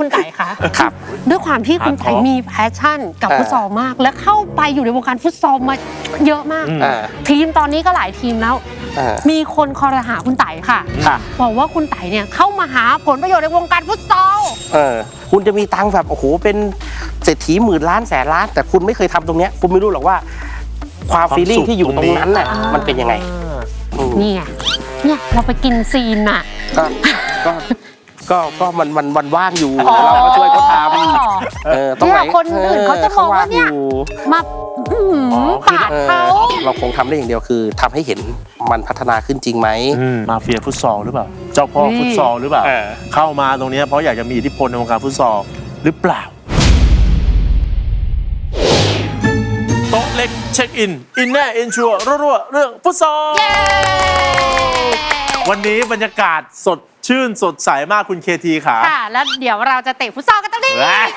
คุณไต่คะครับด้วยความที่คุณไต่ฮาร์ดคอร์มีแพชชั่น กับเออฟุตซอลมาก และเข้าไปอยู่ในวงการฟุตซอลมาเยอะมากอืมอ่าทีมตอนนี้ก็หลายทีมแล้วอ่ามีคนคอรหาคุณไต่ค่ะค่ะบอกว่าคุณไต่เนี่ยเข้ามาหาผลประโยชน์ในวงการฟุตซอลเออคุณจะมีตังค์แบบโอ้โหเป็นเศรษฐีหมื่นล้านแสนล้าน แต่คุณไม่เคยทำตรงเนี้ยคุณไม่รู้หรอกว่า ความความฟีลลิ่งสุขที่อยู่ตรงนั้นน่ะตรงนี้มันเป็นยังไงอืมนี่ไงเนี่ยเราไปกินซีนน่ะก็ ก็ก็ก็มันมันมันว่างอยู่เราก็ช่วยเขาทำเออตรงไหนเนี่ยคนอื่นเขาจะมองว่าเนี่ยขอยู่มาอื้อหืออ๋อคือปาดเออเขาเราคงทำได้อย่างเดียวคือทำให้เห็นมันพัฒนาขึ้นจริงไหมอืมมาเฟียฟุตซอลหรือเปล่า เจ้าพ่อฟุตซอลหรือเปล่า เออ เข้ามาตรงเนี้ยเพราะอยากจะมีอิทธิพลในวงการฟุตซอลหรือเปล่า โต๊ะเล็กเช็คอิน อินแน่อินชัวรัวๆเรื่องฟุตซอล วันนี้บรรยากาศสดชื่นสดใสมากคุณเคทีขาค่ะ แล้วเดี๋ยวเราจะเตะฟุตซอลกันตรงนี้เฮ้ย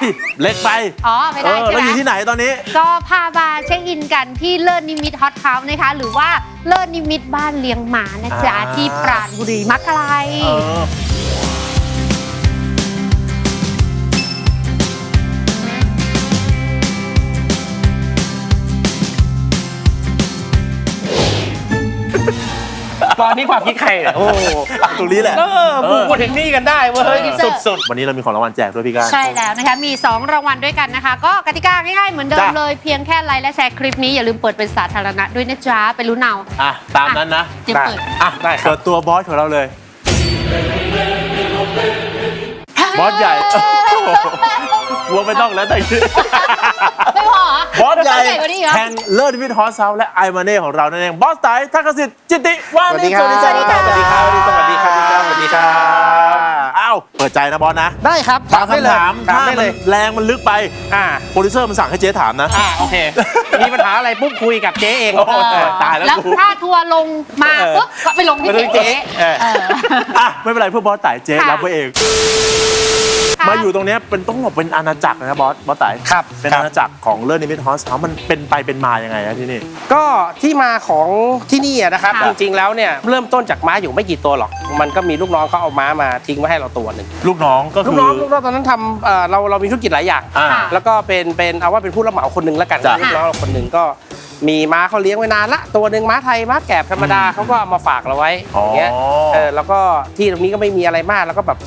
เล็กไป อ๋อ ไม่เอได้อใช่แล้วไหอยู่มที่ไหนตอนนี้ ก็พามาเช็คอินกันที่เลิศนิมิตฮอตเฮาส์นะคะ หรือว่าเลิศนิมิตบ้านเลี้ยงหมานะจ๊ะอ่าที่ปราณบุรีมักกะไล ตอนนี้ความคิดใครเนี่ยโอ้โหตรงนี้แหละ เออพูดพูดถึงนี่กันได้เว้ยสุดๆวันนี้เรามีของรางวัลแจกด้วยพี่ก้าน ใช่แล้วนะคะ มี 2 รางวัลด้วยกันนะคะ ก็กติกาง่ายๆเหมือนเดิมจ้ะ เลยเพียงแค่ไลค์และแชร์คลิปนี้ อย่าลืมเปิดเป็นสาธารณะด้วยนะจ๊ะไปรู้นเอาอะ ตามนั้นนะ เตรียมเปิด อะได้ครับ เปิดตัวบอสของเราเลย บอสใหญ่วัวไม่ต้องแล้วแต่ชื่อ ไม่พอเหร บอสใหญ่กว่านี้เหรอแห่งเลิศวิทย์ฮอสเซาและไอมาเน่ของเรานั่นเองบอสไตทักษิตจิตติวาสวัสนิดีชครับสวัสดีครับสวัสดีครับสวัสดีครับสวัสดีครับอ้าวเปิดใจนะบอสนะได้ครับถามคำถามถามถ้าได้มัเลนยแรงมันลึกไปอ่าโปรดิวเซอร์มันสั่งให้เจ๊ถามนะ อ่าโอเค มีปัญหาอะไรปุ๊บคุยกับเจ๊เอง โอ้โหตายแล้วแล้วกูถ้าทัวร์ลงมาเออปุ๊บก็ไปลงที่ไปลงที่เจ๊เจ๊เออเออ อะไม่เป็นไรเพื่อบอสไต่เจ๊ค่ะ รับไว้เองค่ะ มาอยู่ตรงเนี้ยเป็นต้องบอกเป็นอาณาจักรนะบอสบอสไต่ครับเป็นครับ อาณาจักรของเลิศนิมิตฮอสเซามันเป็นไปเป็นมายังไงนะที่นี่ ก็ที่มาของที่นี่อะนะครับ ค่ะจริงๆแล้วเนี่ยเริ่มต้นจากม้าอยู่ไม่กี่ตัวหรอก มันก็มีลูกน้องเขาเอาม้ามาทิ้งไว้ให้เราตัวหนึ่งลูกน้องก็ลูคืกอน้องลูกน้องตอนนั้นทำเอ่อเราเรามีธุรกิจหลายอย่าง อ่า ค่ะ แล้วก็เป็นเป็นเอาว่าเป็นผู้รับเหมาคนหนึ่งแล้วกันจ้ะ ลูกน้องเราคนหนึ่งก็มีม้าเขาเลี้ยงไว้นานละตัวหนึ่งม้าไทยม้าแกบธรรมดาเขาก็เอามาฝากเราไว้อย่างเงี้ยเออแล้วก็ที่ตรงนี้ก็ไม่มีอะไรมากแล้วก็แบบ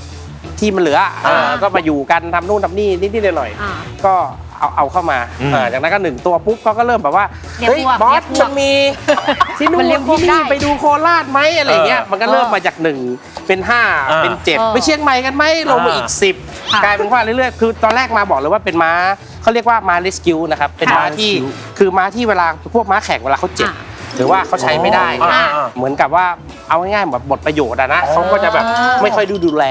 ที่มันเหลือเออก็มาอยู่กันทำนู่นทำนี่นิดๆหน่อยๆอ่าก็เอาเอาเข้ามาอืมเออจากนั้นก็หนึ่งตัวปุ๊บเขาก็เริ่มแบบว่าเรียกเฮ้ยพวกบอเรีสยกพวกมันมีที่นู่มันนเรียกพวที่กได้นี่ไปดูโคราชไหมอะไรเงี้ยเออมันก็เริ่มมาจากหนึ่งเป็นห้าเออเป็นเจ็ดเออไปเชียงใหม่กันไหมลงมาอีกสิบค่ะ กลายเป็นว่าเรื่อยๆคือตอนแรกมาบอกเลยว่าเป็นม้าเขาเรียกว่าม้า rescue นะครับเป็นม้าที่ rescue คือม้าที่เวลาพวกม้าแข่งเวลาเขาเจ็บ อ่า หรือว่าเขาใช้ไม่ได้ อ่าอ่า เหมือนกับว่าเอาง่ายๆแบบบทประโยชน์อะนะเขาก็จะแบบอ๋อไม่ค่อยดูดูแล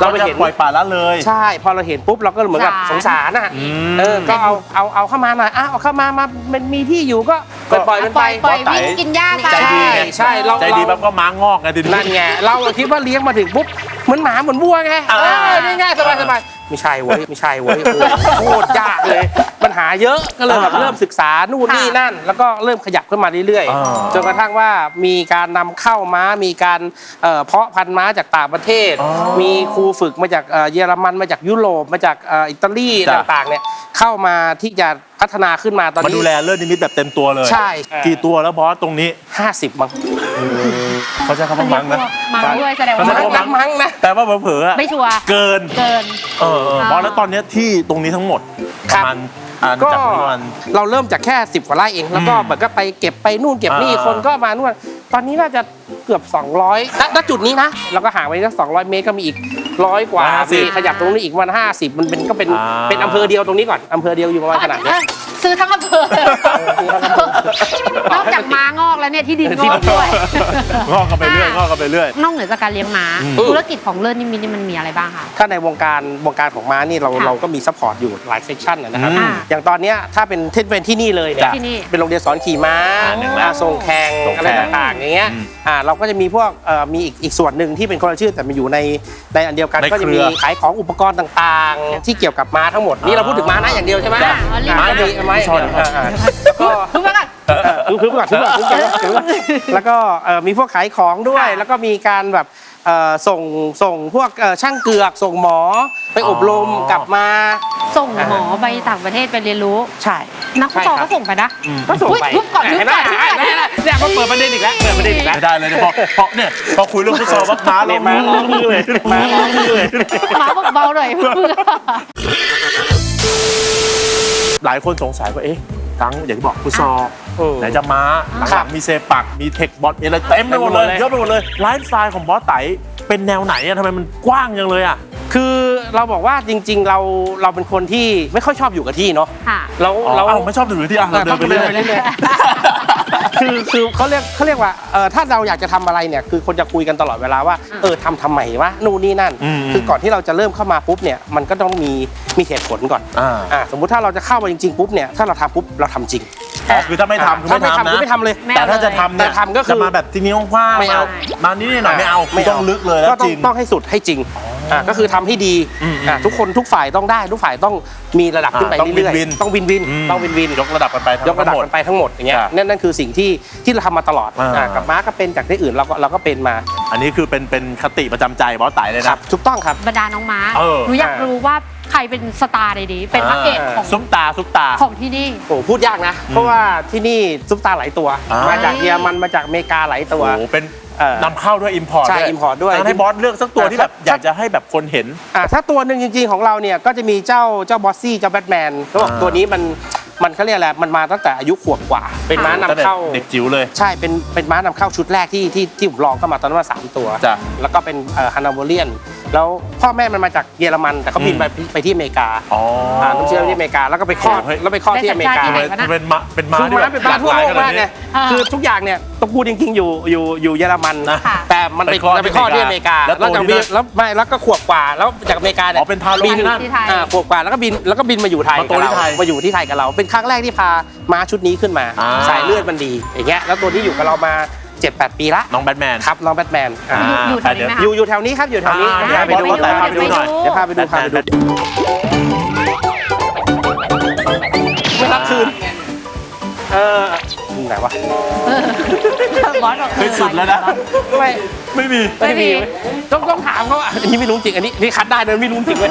เราเราไปจะเห็น ปล่อยป่าละเลย ใช่ พอเราเห็นปุ๊บเราก็เหมือนกับสสงงสาสารรน่ะอืม เออก็เอาเอาเอาเข้ามาหน่อยอ้าวเอาเข้ามามามันมีที่อยู่ก็ปล่อยปล่อยมันปไปล่อยปล่อยไต่วิ่งกินหญ้าไป ใจดีไง ใช่เราใจดีแบบก็ม้างอกไงดินั่นไงเราคิดว่าเลี้ยงมาถึงปุ๊บ เหมือนหมาเหมือนวัวไงอ่าเออง่ายๆสบายสบายไม่ใช่เว้ยไม่ใช่เว้ยโอ้โหโคตรยากเลย ปัญหาเยอะก็เลยแบบอ่าเริ่มศึกษานู่นนี่นั่น แล้วก็เริ่มขยับขึ้นมาเรื่อยอ่าๆจนกระทั่งว่ามีการนำเข้าม้ามีการเอ่อเพาะพันธุ์ม้าจากต่างประเทศอ๋อมีครูฝึกมาจากเอ่อเยอรมันมาจากยุโรปมาจากเอ่ออิตาลีจ้ะ ต่างๆเนี่ยเข้ามาที่จะพัฒนาขึ้นมาตอนมานี้ดูแลเลิศนิมิตแบบเต็มตัวเลย ใช่ กี่ตัวแล้วบอสตรงนี้ห้าสิบมั้ง เขาใช้คำว่ามั้งนะมังด้วยแสดงว่าเขาใช้มั้งคำว่านะมั้งนะแต่ว่าเผลอๆอะไม่ชัวร์เกินเกิน เออเออค่ะบอสแล้วตอนเนี้ยที่ตรงนี้ทั้งหมดปครัระบมาณอ่าก็จากประมาณ เราเริ่มจากแค่ 10กว่าไร่เอง แล้วก็อืมแบบก็ไปเก็บไปนู่นเก็บนี่อ่า คนก็มานู่นตอนนี้น่าจะเกือบ 200ณณจุดนี้นะแล้วก็ห่างไปสัก200 เมตรก็มีอีกร้อยกว่ามีขยับตรงนี้อีกวัน50มันเป็นก็เป็นเป็นอำเภอเดียวตรงนี้ก่อนอำเภอเดียวอยู่ประมาณขนาดเนี้ย ซื้อทั้งอำเภอนอกจากม้างอกแล้วเนี่ยที่ดินงอกด้วยงอกกันไปเรื่อยงอกกันไปเรื่อย นอกเหนือจากการเลี้ยงม้า อืม ธุรกิจของเลิศนิมิตนี่มันมีอะไรบ้างคะ ถ้าในวงการวงการของม้านี่เราค่ะเราก็มีซัพพอร์ตอยู่หลายเซกชันนะครับ อืมอย่างตอนเนี้ยถ้าเป็นเทศเป็นที่นี่เลยเนี่ยที่นี่ เป็นโรงเรียนสอนขี่ม้าอ่าหนึ่งละอ่าส่งแข่งส่งแข่งอะไรต่างๆอย่างเงี้ยอืม อ่าเราก็จะมีพวกเอ่อมีอีกอีกส่วนหนึ่งที่เป็นคนละชื่อแต่มันอยู่ในในอันเดียวกันในก็จะมีเครือขายของอุปกรณ์ต่างๆ ที่เกี่ยวกับม้าทั้งหมดนี่เราพูดถึงม้านะอย่างเดียวใช่ไหมจ้ะอ๋อเรียกม้าม้าดีม้าอย่างเดียวอ่าอ่าแล้วก็ รู้ไหมกันเออคือคือก่อนคือก่อนคือก่อนคือก่อนแล้วก็เอ่อมีพวกขายของด้วยค่ะแล้วก็มีการแบบเอ่อส่งส่งพวกเอ่อช่างเกือกส่งหมอไปอบรมอ๋อ กลับมาส่งหมอไปต่างประเทศไปเรียนรู้ ใช่ นักฟุตบอลใช่คก็รับส่งไปนะก็ส่งไปอุ๊ยยุบก่อนยุบก่อนเห็นไหมยุบก่อนเห็นไหมเนี่ยมาเปิดประเด็นอีกแล้วเปิดประเด็นอีกแล้วไม่ได้เลยเนี่ยพอพอเนี่ยพอคุยเรื่องฟุตซอลวักม้าลเนี่ยงม้าร้องมือเลยม้าร้องมือเลยหมาบอกเบาหน่อยเพื่อหลายคนสงสัยว่าเอ๊ะทั้งอย่างที่บอกฟุตซอลอืมไหนจะม้าหครัลับงๆมีเซปัก มีเทคบอลมีอะไรเต็มไปหมดเลยเต็มไปหมดเลยเยอะไปหมดเลยไลฟ์สไตล์ของบอสไตเป็นแนวไหนอะทำไมมันกว้างจังเลยอะ คือเราบอกว่าจริง ๆ เราเราเป็นคนที่ไม่ค่อยชอบอยู่กับที่เนาะค่ะ เราอ๋อเรา เราไม่ชอบดูที่อะเราเดินไปเรื่อยเรื่อยๆคือคือเขาเรียกเขาเรียกว่าเออถ้าเราอยากจะทำอะไรเนี่ยคือคนจะคุยกันตลอดเวลาว่าอืมเออทำทำไมวะนู่นนี่นั่น อืมคือก่อนที่เราจะเริ่มเข้ามาปุ๊บเนี่ยมันก็ต้องมีมีเหตุผลก่อนอ่า อ่าสมมุติถ้าเราจะเข้ามาจริงๆปุ๊บเนี่ยถ้าเราทำปุ๊บเราทำจริงอ๋อคือถ้าไม่ทำคือถ้าไม่ไม่ทำทำนะ คือไม่ทำเลย ไม่แต่เอาถ้าจะเลยทำเนี่ยแต่ทำก็คือจะมาแบบที่นิ้วกว้างๆไม่เอา มานิดหน่อยไม่เอาไม่คือต้องลึกเลยแล้วก็ต้อจงริง ต้องให้สุดให้จริงอ่าก็คือทำให้ดีอืมอ่าทุกคนทุกฝ่ายต้องได้ ทุกฝ่ายต้องมีระดับขึ้นไปอ่าต้องเรื่อยวินๆๆต้องวินวินอืมต้องวินวินยกระดับกันไปทั้งยกระดับหมดกันไปทั้งหมดอย่างเงี้ยครับนั่นนั่นคือสิ่งที่ที่เราทำมาตลอดอ่า อ่ากับม้าก็เป็นจากที่อื่นเราก็เราก็เป็นมาอันนี้คือเป็นเป็นคติประจำใจบอสไตเลยครันะ บถูกต้องครับ บรรดาน้องม้าเออ หนูอยากรู้ว่าใครเป็นสตาร์ในนี้เป็นพระเอกของซุปตาซุปตา ของที่นี่ โอ้พูดยากนะ เพราะว่าที่นี่ซุปตาหลายตัว อ่าม มาจากเยอรมันมาจากอเมริกาหลายตัว โอ้โหเป็น เอ่อ นำเข้าด้วยอิมพอร์ตใช่ import ด้วยให้บอสเลือกสักตัวที่แบบถ้าอยากจะให้แบบคนเห็น อ่าถ้าตัวหนึ่งจริงๆของเราเนี่ยก็จะมีเจ้าเจ้าบอสซี่เจ้าแบทแมนเขาบอกอ่าตัวนี้มันมันเขาเรียกอะไรมันมาตั้งแต่อายุขวบกว่า เป็นม้านำตั้งแต่เข้า เด็กจิ๋วเลย ใช่เป็นเป็นม้านำเข้าชุดแรกที่ที่ที่ผมลองเข้ามาตอนนั้นว่าสามตัว จ้ะแล้วก็เป็นฮันนาโวเลียน แล้วพ่อแม่มันมาจากเยอรมัน แต่เขาบินอืม ไปไปที่อเมริกาอ๋ออ่าน้ำเชื้อที่อเมริกาแล้วก็ไปคลอดเฮ้ยแล้วไปคลอดที่อเมริกาได้สัญชาติที่ไหนเป็นเป็นม้าเป็นม้าคือที่ม้าเป็นม้าทั่วโลกมากเนี่ยอ่าคือทุกอย่างเนี่ยต้องพูดจริงๆอยู่อยู่อยู่เยอรมันนะค่ะแต่มันไปไปคลอดไปคลอดที่อเมริกาแล้วโตจากที่บินนั่นแล้วไม่แล้วก็ขวบกว่าแล้วจากอเมริกาเนี่อ๋ยอเป็นทารกบินที่นั่นที่ไทยอ่าขวบกว่าแล้วก็บินแล้วก็บินมาอยู่ไทยมาโตกับที่เราไทยมาอยู่ที่ไทยกับเราเป็นครั้งแรกที่พาม้าชุดนี้ขึ้นมา อ่า สายเลือดมันดีอย่างเงี้ยแล้วตัวนี้อยู่กับเรามา 7-8 ปีละน้องแบทแมน ครับน้องแบทแมนอ่าอยู่อยู่แถวนี้ไหมคะ อยู่อยู่แถวนี้ครับอยู่แถวนี้อ่าเดี๋ยวพาไปดูเดี๋ยวเดี๋ยวพาไปดูเดี๋ยวหน่อย เดี๋ยวพาไปดูพาไปดูไม่รับคืนเออไหนวะบอสบอกเฮ้ยสุดแล้วนะ ไม่ ไม่มี ไม่มี ต้องต้องถามเขาอะอันนี้ไม่รู้จริง อันนี้นี่คัดได้นะไม่รู้จริงเลย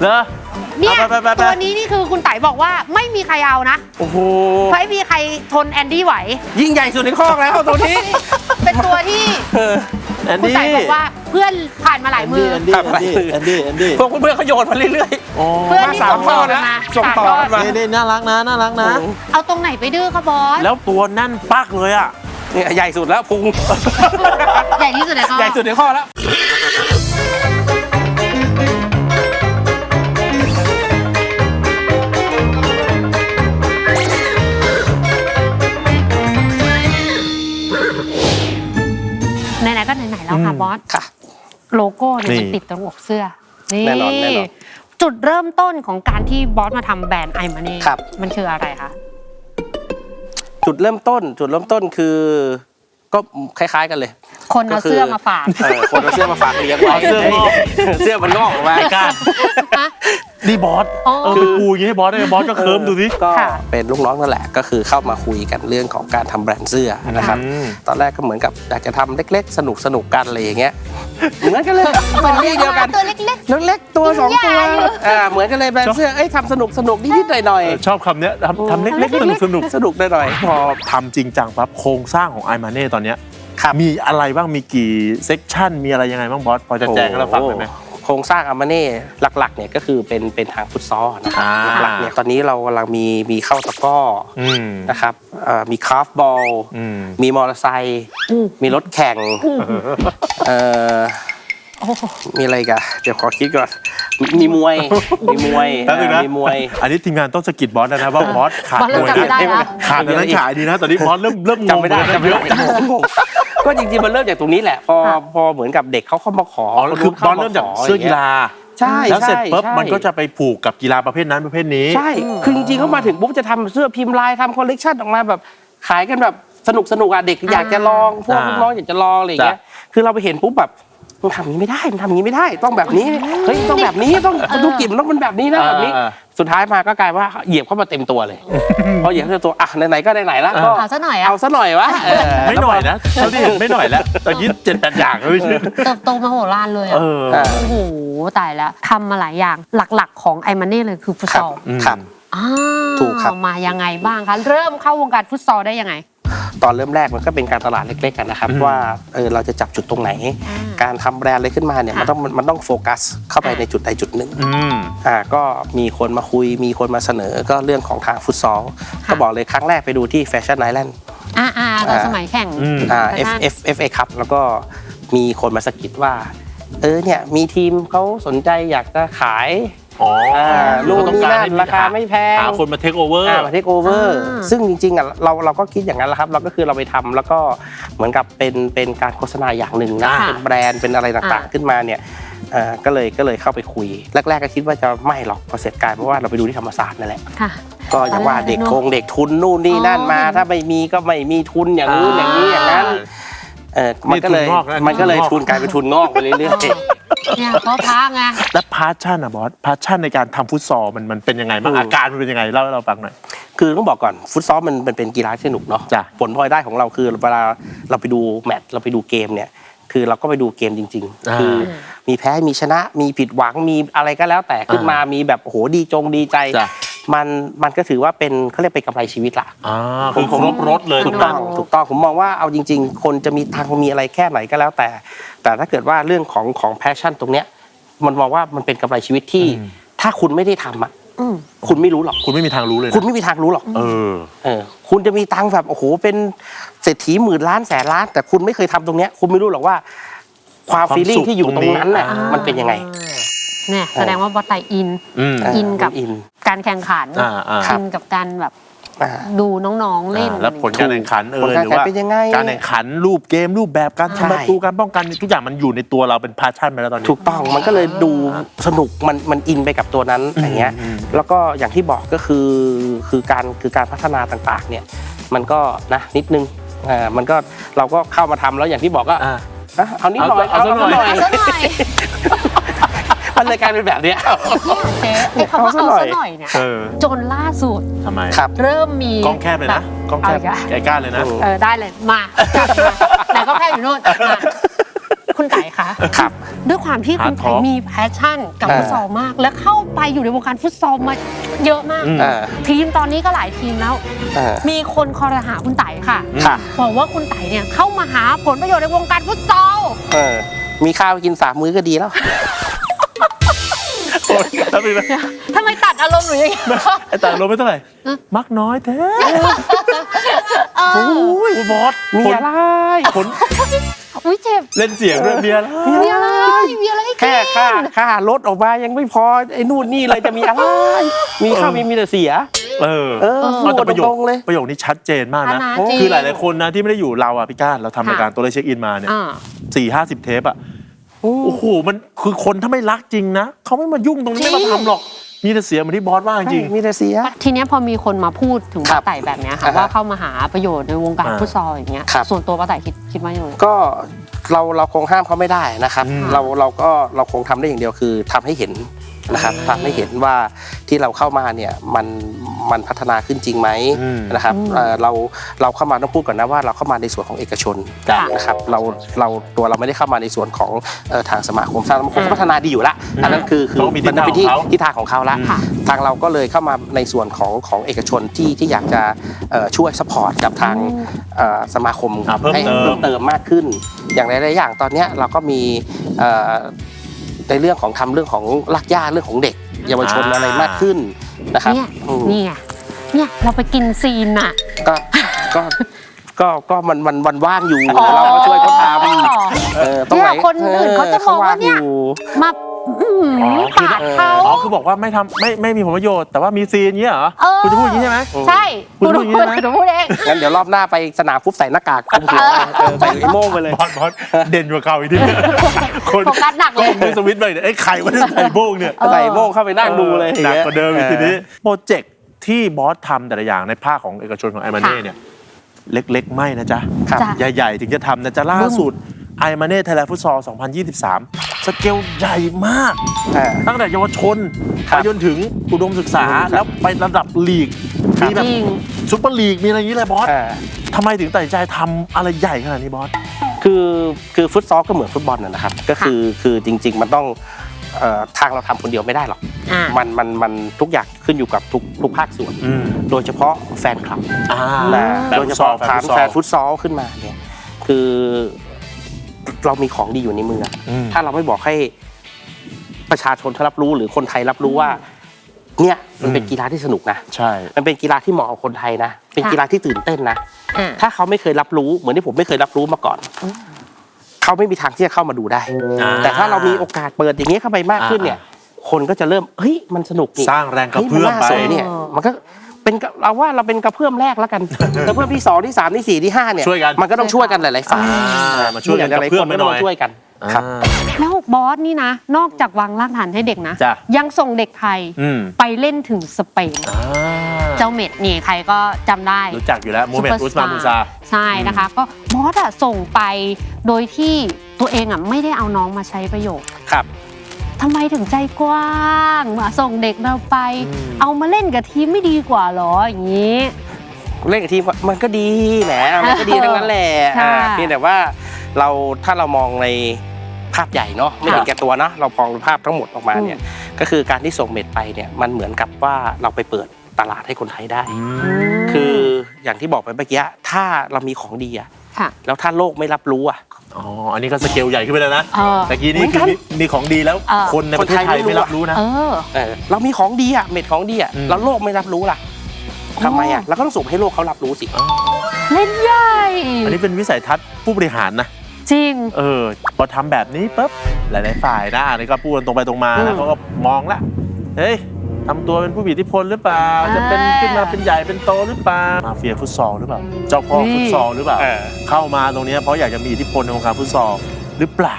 เหรอเนี่ยเอาไปไปไปไปตัวนี้นี่คือคุณไต่บอกว่าไม่มีใครเอานะโอ้โห ไม่มีใครทนแอนดี้ไหว ยิ่งใหญ่สุดในคอกแล้วตัวนี้เป็นตัวที่เออแอนคุณดี้ไต่บอกว่าเพื่อนผ่านมาหลายมือ แอนดี้ครับแอนดี้แอนดี้แอนดี้พวกเพื่อนๆเขาโยนมาเรื่อยโอ้เพื่อน มาที่สามส่งต่อข้อนะมาส่งต่อสามข้มา นี่นี่น่ารักนะน่ารักๆนะโอ้โห เอาตรงไหนไปดื้อคะบอสแล้วตัวแน่นปักเลยอะเนี่ยใหญ่สุดแล้วพุง ใหญ่ที่สุดในข้อใหญ่สุดในข้อแล้ว แล้วค่ะอืมบอสค่ะ โลโก้เนี่ยนี่มันติดตรงอกเสื้อนี่แน่นอนแน่นอน จุดเริ่มต้นของการที่บอสมาทำแบรนด์ไอมานี่ครับ มันคืออะไรคะ จุดเริ่มต้น จุดเริ่มต้นคือ ก็คล้าย ๆ กันเลย คนเอาก็คือเสื้อมาฝาก เออคนเอาเสื้อมาฝากเลี้ยงไว้เอาเสื้องอก เสื้อมันงอกออกมาไม่กล้า นี่บอสอ๋อ เออไปปูอย่างนี้ให้บอสได้ไหมบอสก็เคิร์มดูสิก็ค่ะ เป็นลูกน้องนั่นแหละก็คือเข้ามาคุยกันเรื่องของการทำแบรนด์เสื้อนะครับ อืม ตอนแรกก็เหมือนกับอยากจะทำเล็ก ๆ สนุกสนุกๆกันอะไรอย่างเงี้ยเหมือนกันเลยเหมือนที่เดียวกันตัวเล็ก เล็กๆตัวสองใหญ่ตัวอยู่อ่าเหมือนกันเลยแบรนด์เสื้อเอ้ยทำสนุกสนุกนิดๆหน่อยเออชอบคำเนี้ยทำทำเล็กๆสนุกสนุกๆสนุกหน่อยพอ ทำจริงจังปั๊บโครงสร้างของไอมาเน่ตอนเนี้ยครับ มีอะไรบ้างมีกี่เซกชันมีอะไรยังไงบ้างบอสพอจะแจ้งให้เราฟังได้ไหมโอ้ โครงสร้างอามาเน่หลักๆเนี่ยก็คือเป็นเป็นทางฟุตซอลนะครับอ่า หลักๆเนี่ยตอนนี้เรากำลังมีมีเข้าตะกร้ออืมนะครับเอ่อมีคราฟบอล อืม มีมอเตอร์ไซค์มีรถแข่งเอ่อโอ้โหมีอะไรอีกันเดี๋ยวขอคิดก่อนมีมีมวย มีมวยแป๊บนึงนะเอ่อมีมวย อันนี้ทีมงานต้องสะกิดบอสนะนะว่าบอสขาดบอสเริ่มมวยจำไม่ได้นะแล้ว ขาดอันนั้นขายดีนะตอนนี้บอสเริ่มเริ่มงงจำไม่ได้เลยนะจำไม่ได้งง ก็จริงๆมันเริ่มจากตรงนี้แหละ พอค่ะพอเหมือนกับเด็กเขาเข้ามาขออ๋อคือบข้อสเริ่มจากเสื้อกีฬาใช่แล้วเสร็จใช่ปุ๊บใช่มันก็จะไปผูกกับกีฬาประเภทนั้นประเภทนี้ ใช่ คือจริงๆเขามาถึงปุ๊บจะทำเสื้อพิมพ์ลายทำคอลเลกชันออกมาแบบขายกันแบบสนุกสนุกๆอะเด็กอยากจะลองพวกอ่า ลูกน้องอยากจะลองอะไรอย่างเงี้ยจ้คือเราไปเห็นปุ๊บแบบ มึงทำอย่างนี้ไม่ได้มึงทำอย่างนี้ไม่ได้ ต้องแบบนี้เฮ้ยต้องแบบนี้ต้องธุรกิจมันต้องเป็นแบบนี้นะแบบนี้ อ่า สุดท้ายมาก็กลายว่าเหยียบเข้ามาเต็มตัวเลยพอเหยียบเข้ามาเต็มตัวอะไหนๆก็ไหนๆแล้วก็เอาซะหน่อยอะเอาซะหน่อยวะเออ ไม่หน่อยนะเท่าที่เห็นไม่หน่อยแล้วตอนนี้เจ็ดแปดอย่างแล้วพี่ชื่อเติบโตมาโหฬารเลยเออะอโอ้โหตายแล้วทำมาหลายอย่างหลักๆ ของไอมันนี่เลยคือฟุตครัซบอลอืมครับอ้าวถูกครับ มายังไงบ้างคะ เริ่มเข้าวงการฟุตซอลได้ยังไง ตอนเริ่มแรกมันก็เป็นการตลาดเล็กๆกันนะครับอืมว่าเออเราจะจับจุดตรงไหนอ่าการทำแบรนด์อะไรขึ้นมาเนี่ยค่ะมันต้องมันต้องโฟกัสเข้าไปในจุดใดจุดหนึ่ง อืม อ่าก็มีคนมาคุยมีคนมาเสนอก็เรื่องของทางฟุตซอลก็บอกเลยครั้งแรกไปดูที่แฟชั่นไอแลนด์ อ่าอ่าตอนสมัยแข่งอืม อ่า แฟ F ชั่น F F A ครับแล้วก็มีคนมาสะกิดว่า เออเนี่ยมีทีมเขาสนใจอยากจะขาย อ๋ออ่านู่นเขต้องนี่กนั่นให้ราคาไม่แพงหาคนมาเทคโอเวอร์อ่ามาเทคโอเวอร์อ่าซึ่งจริงๆอะเราเราก็คิดอย่างนั้นแหละครับ เราก็คือเราไปทำแล้วก็เหมือนกับเป็นเป็นการโฆษณาอย่างหนึ่งนะอ่าเป็นแบรนด์เป็นอะไรต่างๆขึ้นมาเนี่ยเอ่อก็เลยก็เลยเข้าไปคุย แรก ๆ ก็คิดว่าจะไม่หรอกพอเสร็จกลายเพราะว่าเราไปดูที่ธรรมศาสตร์นั่นแหละค่ะก็อย่างว่าเด็กคงเด็กทุนนู่นนี่นั่นมาอ๋อถ้าไม่มีก็ไม่มีทุนอย่างนู้นอย่างนี้อย่างนั้น เออมันก็เลยนี่ทุนงอกนะมันก็เลยทุนงอกทุนกลายเป็นทุนงอกไปเรื่อยเนี่ยเพราะพระไงและพาชั่นอะบอสพาชั่นในการทำฟุตซอลมันมันเป็นยังไงบ้างอาการมันเป็นยังไงเล่าให้เราฟังหน่อย ๆ คือต้องบอกก่อนฟุตซอลมันมันเป็นกีฬาที่สนุกเนาะจ้ะ ผลพลอยได้ของเราคือเวลาเราไปดูแมตช์เราไปดูเกมเนี่ย คือเราก็ไปดูเกมจริงอ่าๆคือมีแพ้มีชนะมีผิดหวังมีอะไรก็แล้วแต่ขึ้นมามีแบบโอ้โหดีจงดีใจ จ้ะ มันมันก็ถือว่าเป็นเขาเรียกเป็นกำไรชีวิตละอ่าคือครบรถเลยถูกต้องถูกต้องผมมองว่าเอาจริง ๆ คนจะมีทางมีอะไรแค่ไหนก็แล้วแต่ แต่ถ้าเกิดว่าเรื่องของของแพชชั่นตรงเนี้ยมันมองว่ามันเป็นกำไรชีวิตที่ ถ้าคุณไม่ได้ทำอะอืมคุณไม่รู้หรอก คุณไม่มีทางรู้เลยนะคุณไม่มีทางรู้หรอก เออ เออ คุณจะมีตังค์แบบโอ้โหเป็นเศรษฐีหมื่นล้านแสนล้าน แต่คุณไม่เคยทำตรงเนี้ย คุณไม่รู้หรอกว่า ความความฟีลลิ่งสุขที่อยู่ตรงนั้นน่ะตรงนี้มันเป็นยังไง เนี่ยแสดงว่าบอสไตอินอืมเอออินกับอิน การแข่งขันอ่าอ่า อินกับการแบบอ่า ดูน้องๆเล่นอ่าแล้วผลการแข่งขันเอผอลหการรือแข่งว่าเป็นยังไงการแข่งขันรูปเกมรูปแบบการใช่ ทำประตูการป้องกันทุกอย่างมันอยู่ในตัวเราเป็นพาชั่นไปแล้วตอนนี้ ถูกต้องมันก็เลยดูสนุกมันมันอินไปกับตัวนั้นอืมอย่างเงี้ย อืม แล้วก็อย่างที่บอกก็คือคือการคือการพัฒนาต่างๆ เนี่ย มันก็นะนิดนึงอ่ามันก็เราก็เข้ามาทำแล้วอย่างที่บอกก็อ่าอะเอานิดหน่อยเอาเอาซะหน่อย เอาซะหน่อย มันเลยกลายเป็นแบบเนี้ยเนี่ยเจ๊ไอ้คำว่าเอาซะเอาหน่อย ซะหน่อยเนี่ยเออจนล่าสุดทำไมครับ เริ่มมีกล้องแคบเลยนะกล้องแคบเอาอีกอะไก่ก้านเลยนะอืมเออได้เลยมาจัดมาไหนก็แค่อยู่โน่นมาคุณไก่คะครับ ด้วยความที่คุณ Hard ไก่ talk มีแพชชั่นกับอ่า ฟุตซอลมาก และเข้าไปอยู่ในวงการฟุตซอลมาเยอะมาก อืมอ่าทีมตอนนี้ก็หลายทีมแล้วอ่ามีคนคอรหาคุณไต่ค่ะ ค่ะ บอกว่าคุณไต่เนี่ยเข้ามาหาผลประโยชน์ในวงการฟุตซอล เออมีข้าวกินสามมื้อก็ดีแล้วโอ๊ยแล้วมีไหมทำไมตัดอารมณ์หรือยังไงไอ้แต่ลงไม่เท่าไหร่ฮะมักน้อยแท้เออโอ้ยบอสมีผลอะไรผลอุ้ยเจ็บเล่นเสียงด้วยเบียร์แล้วมีอะไรมีอะไรให้กินแค่ค่าค่ารถออกมายังไม่พอไอ้นู่นนี่เลยจะมีอะไร มีข้าวมีมีแต่เสีย เออเออเออพูดแต่ประโยตครงๆเลยประโยคนี้ชัดเจนมากนะชัดนะจริงคือหลายๆคนนะที่ไม่ได้อยู่เราอะพี่ก้านเราทำรายการตัวเลขเช็คอินมาเนี่ยอ่าสี่ห้าสิบเทปอะ โอ้โหมันคือคนถ้าไม่รักจริงนะเขาไม่มายุ่งตรงนี้จริไม่ง มาทำหรอก มีแต่เสียเหมือนที่บอสว่าจริง มีแต่เสีย ทีเนี้ยพอมีคนมาพูดถึงครัป้าบไต่แบบเนี้ยค่ะอ่าฮะว่าเข้ามาหาประโยชน์ในวงการอ่า ฟุตซอลอย่างเงี้ยครับ ส่วนตัวป้าไต่คิดคิดว่ายังไง ก็เราเราคงห้ามเขาไม่ได้นะครับ อืม เราเราก็เราคงทำได้อย่างเดียวคือทำให้เห็น นะครับทำให้เห็นว่าที่เราเข้ามาเนี่ยมันมันพัฒนาขึ้นจริงไหมอืมนะครับเอ่อเราเราเข้ามาต้องพูดก่อนนะว่าเราเข้ามาในส่วนของเอกชนจ้ะนะครับเราเราตัวเราไม่ได้เข้ามาในส่วนของเอ่อทางสมาคมสมาคมก็พัฒนาดีอยู่ละอันนั้นคือคือเขามีทิศมันเป็นที่ทางของเขาทิศทางของเขาละค่ะทางเราก็เลยเข้ามาในส่วนของของเอกชนที่ที่อยากจะเอ่อช่วยสปอร์ตกับทางเอ่อสมาคมอ่าเพิ่มให้เติมเพิ่มเติมมากขึ้น อย่างหลายๆอย่างตอนเนี้ยเราก็มีเอ่อ ในเรื่องของทำเรื่องของลักย่าเรื่องของเด็ก เยาวชนอ่าอะไรมากขึ้นนะครับเนี่ยอืมนี่ไงเนี่ยเราไปกินซีนอะก็ก็ก็ก็มันมันวันว่างอยู่เราก็ช่วยเขาทำเออตรงไหนเนี่ยคนอื่นเขาจะมองว่าเนี่ยขงอยู่มา อื้อหือคือ ปาดเขา อ๋อคือบอกว่าไม่ทำไม่ไม่มีผลประโยชน์แต่ว่ามีซีนเงี้ยเหรอ เออ คุณจะพูดอย่างนี้ใช่ไหม ใช่คุณคุณพูดอย่างนี้พูดนะคุณพูดเอง งั้นเดี๋ยวรอบหน้าไปสนามฟุตใส่หน้ากากคลุมหัวเออใส่ไอ้โม่งไปเลย บอสบอสเด่นกว่าเก่าอีกทีคนโฟกัสหนักก็เลยมือสวิตช์ไปเนี่ยไอ้ไข่ว่าจะใส่โบ้งเนี่ยใส่โม่งเข้าไปนั่งดูเลยหนักกว่าเดิมอีกทีนี้เโปรเจกต์ที่บอสทำแต่ละอย่างในภาคของเอกชนของไอมาเน่ค่ะเนี่ย เล็กๆ ไม่นะจ๊ะ ครับ จ้ะ ใหญ่ ๆ ถึงจะทำนะจ๊ะล่าสุด ไอมาเน่ไทยแลนด์ฟุตซอล 2023 สเกลใหญ่มาก อ่า ตั้งแต่เยาวชนครัไปบจนถึงอุดมศึกษาครับแล้วไประดับลีกมีแบบจริงซุปเปอร์ลีก มีอะไรอย่างนี้เลยบอสอ่า ทำไมถึงตัดสินใจทำอะไรใหญ่ขนาดนี้บอส คือคือฟุตซอลก็เหมือนฟุตบอลนะนะครับ ก็คือคือจริง ๆ มันต้องเอ่อทางเราทำคนเดียวไม่ได้หรอก อ่า มันมันมันทุกอย่างขึ้นอยู่กับทุกทุกภาคส่วน อืมโดยเฉพาะแฟนคลับอ่านะแฟนโดยฟุเฉตซอลพาะแฟนฟุตซอลแฟนฟุตซอลขึ้นมาเนี่ยคือ เรามีของดีอยู่ในมืออะอืมถ้าเราไม่บอกให้ประชาชนเขารับรู้หรือคนไทยรับรู้ว่า เนี่ยมันเป็นอืมกีฬาที่สนุกนะใช่ มันเป็นกีฬาที่เหมาะกับคนไทยนะเป็นค่ะกีฬาที่ตื่นเต้นนะอ่าถ้าเขาไม่เคยรับรู้เหมือนที่ผมไม่เคยรับรู้มาก่อนเขาไม่มีทางที่จะเข้ามาดูได้อ่าแต่ถ้าเรามีโอกาสเปิดอย่างนี้ยเข้าไปมากขึ้นเนี่ย คนก็จะเริ่มเฮ้ยมันสนุกนี่สร้างแรงกระฮ้ยเพื่อมน่าไปสนเนี่ยมันก็ เป็นกระเราว่าเราเป็นกระเพื่อมแรกแล้วกัน กระเพื่อมที่สองที่สามที่สี่ที่ห้าเนี่ยช่วยกันมันก็ต้องช่วยกันหลายๆฝ่ายอ่ามาช่วยกันกระเพื่อมหไปลายๆคนก็หน่ต้ออยงช่วยกันครับอ่าแล้วบอสนี่นะ นอกจากวางรากฐานให้เด็กนะ จ้ะยังส่งเด็กไทยอืม ไปเล่นถึงสเปนอ่าเจ้าเม็ดนี่ใครก็จำได้รู้จักอยู่แล้วมูเมนต์อุสมานมูซา ใช่นะคะ ก็บอสอะส่งไปโดยที่ตัวเองอะไม่ได้เอาน้องมาใช้ประโยชน์ ครับ ทำไมถึงใจกว้างมาส่งเด็กเราไป อืม เอามาเล่นกับทีมไม่ดีกว่าเหรออย่างนี้ เล่นกับทีมก็มันก็ดีแหมมันก็ดีทั้งนั้นแหละค่ะอ่าเพียงแต่ว่าเราถ้าเรามองในภาพใหญ่เนาะไม่เห็นแก่ตัวเนาะเราพองภาพทั้งหมดออกมาเนี่ยก็คือการที่ส่งเม็ดไปเนี่ยมันเหมือนกับว่าเราไปเปิดตลาดให้คนไทยได้ คืออย่างที่บอกไปเมื่อกี้ถ้าเรามีของดีอะ ค่ะ แล้วถ้าโลกไม่รับรู้อะอ๋อ อันนี้ก็สเกลใหญ่ขึ้นไปแล้วนะเออแต่กี้เหมืนี่อนคืกัอนมีมีของดีแล้ว เออ คนในประเทศไทยคนไทยไม่ไม่รู้ รับรู้นะ เออ เออเรามีของดีอะเม็ดของดีอะอืม แล้วโลกไม่รับรู้ล่ะทำไมอะเราก็ต้องส่งให้โลกเขารับรู้สิ เล่นใหญ่อันนี้เป็นวิสัยทัศน์ผู้บริหารนะ จริง เออ พอทำแบบนี้ปุ๊บหลาย ๆ ฝ่ายนะอันนี้ก็พูดกันตรงไปตรงมาอืนะม เขาก็มองละ เฮ้ย ทำตัวเป็นผู้มีอิทธิพลหรือเปล่า อ่า จะเป็นขึ้นมาเป็นใหญ่เป็นโตหรือเปล่ามาเฟียฟุตซอลหรือเปล่า เจ้าพ่อนี่ฟุตซอลหรือเปล่า เออ เข้ามาตรงเนี้ยเพราะอยากจะมีอิทธิพลในวงการฟุตซอลหรือเปล่า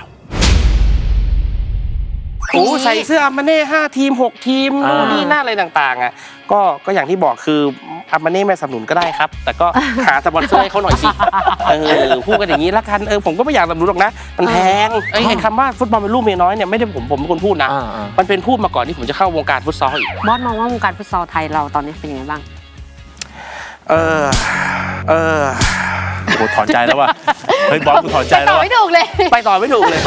โอ้ใส่เสื้ออามาเน่ห้าทีมหกทีมอ่านู่นนี่นั่นอะไรต่างๆอะก็ก็อย่างที่บอกคือ อามาเน่ไม่สนับสนุนก็ได้ครับ แต่ก็หาสปอนเซอร์ให้เขาหน่อยสิ เออพูดกันอย่างนี้ละกันเออผมก็ไม่อยากสนับสนุนหรอกนะ มันแพงไอ้ไอ้คำว่าฟุตบอลเป็นลูกเมียน้อยเนี่ยไม่ได้ผมผมเป็นคนพูดนะ อ่าอ่า มันเป็นพูดมาก่อนที่ผมจะเข้าวงการฟุตซอลอีกบอสมองว่าวงการฟุตซอลไทยเราตอนนี้เป็นยังไงบ้าง เออ เออ โอ้โหถอนใจแล้วว่ะ เฮ้ยบอสกูถอนใจไปแล้ต่วอว่ะ ไม่ถูกเลย ไปต่อไม่ถูกเลย